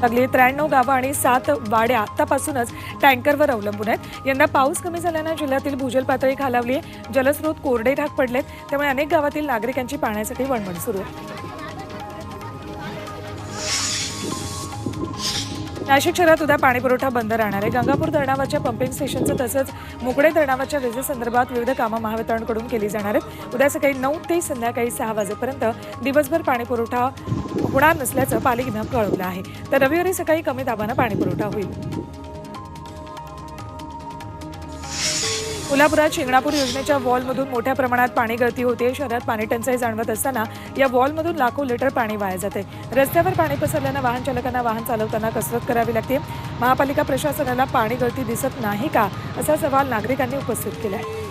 लागली त्र्याण्णव गावं आणि सात वाड्या आतापासूनच टँकरवर अवलंबून आहेत. यंदा पाऊस कमी झाल्यानं जिल्ह्यातील भूजल पातळी खालावली आहे जलस्रोत कोरडे ढाक पडलेत. त्यामुळे अनेक गावातील नागरिकांची पाण्यासाठी वणवण सुरू आहे. नाशिक शहरात उद्या पाणीपुरवठा बंद राहणार आहे. गंगापूर धरणावरच्या पंपिंग स्टेशनचं तसंच मुकडे धरणावरच्या विजेसंदर्भात विविध कामं महावितरणकडून केली जाणार आहेत. उद्या सकाळी नऊ ते संध्याकाळी सहा वाजेपर्यंत दिवसभर पाणीपुरवठा होणार नसल्याचं पालिकेनं कळवलं आहे. तर रविवारी सकाळी कमी दाबानं पाणीपुरवठा होईल. कोल्हापुरात शिंगणापूर योजनेच्या वॉलमधून मोठ्या प्रमाणात पाणी गळती होते. शहरात पाणी टंचाई जाणवत असताना या वॉलमधून लाखो लिटर पाणी वाया जाते. रस्त्यावर पाणी पसरल्यानं वाहन चालकांना वाहन चालवताना कसरत करावी लागते. महापालिका प्रशासनाला पाणी गळती दिसत नाही का? असा सवाल नागरिकांनी उपस्थित केला आहे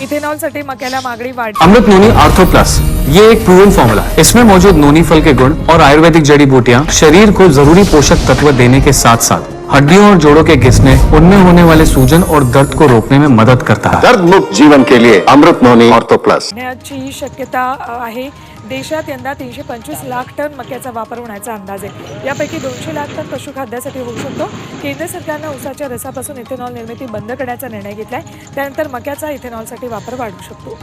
इथेनॉलसाठी मक्याला मागणी वाढ अमृत नोनी आर्थो प्लस. ये एक प्रूवन फॉर्मूला इसमें मौजूद नोनी फल के गुण और आयुर्वेदिक जड़ी बूटियाँ शरीर को जरूरी पोषक तत्व देने के साथ साथ हड्डियों और जोड़ों के घिसने उनमें होने वाले सूजन और दर्द को रोकने में मदद करता है। दर्द मुक्त जीवन के लिए अमृत नोनी ऑर्थो प्लस। ची शक्यता आहे. देशात यंदा तीनशे पंचवीस लाख टन मक्याचा वापर होण्याचा अंदाज आहे. यापैकी दोनशे लाख टन पशुखाद्यासाठी होऊ शकतो. केंद्र सरकारनं उसाच्या रसापासून इथेनॉल निर्मिती बंद करण्याचा निर्णय घेतलाय. त्यानंतर मक्याचा इथेनॉलसाठी वापर वाढू शकतो.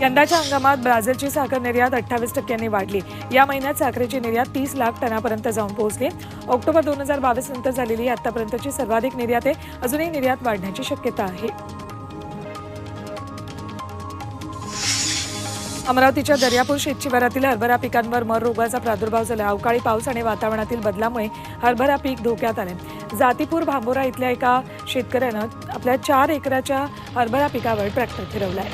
यंदाच्या हंगामात ब्राझीलची साखर निर्यात अठ्ठावीस टक्क्यांनी वाढली. या महिन्यात साखरेची निर्यात तीस लाख टनापर्यंत जाऊन पोहोचली. ऑक्टोबर दोन हजार बावीस नंतर झालेली आतापर्यंतची सर्वाधिक निर्यात आहे अजूनही निर्यात वाढण्याची शक्यता आहे. अमरावतीच्या दर्यापूर शेतशिवारातील हरभरा पिकांवर मर रोगाचा प्रादुर्भाव झाला. अवकाळी पाऊस आणि वातावरणातील बदलामुळे हरभरा पीक धोक्यात आले. जातीपूर भांबोरा इथल्या एका शेतकऱ्यानं आपल्या चार एकराच्या हरभरा पिकावर ट्रॅक्टर फिरवलाय.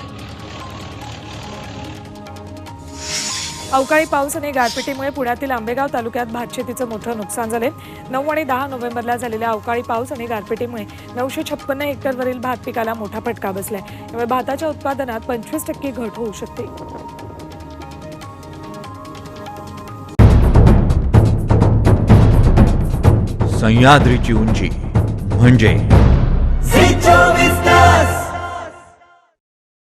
अवकाळी पाऊस आणि गारपिटीमुळे पुण्यातील आंबेगाव तालुक्यात भातशेतीचं मोठं नुकसान झाले नऊ आणि दहा नोव्हेंबरला झालेल्या अवकाळी पाऊस आणि गारपिटीमुळे नऊशे छप्पन्न हेक्टरवरील भात पिकाला मोठा फटका बसलाय. त्यामुळे भाताच्या उत्पादनात पंचवीस टक्के घट होऊ शकते. सह्याद्रीची उंची म्हणजे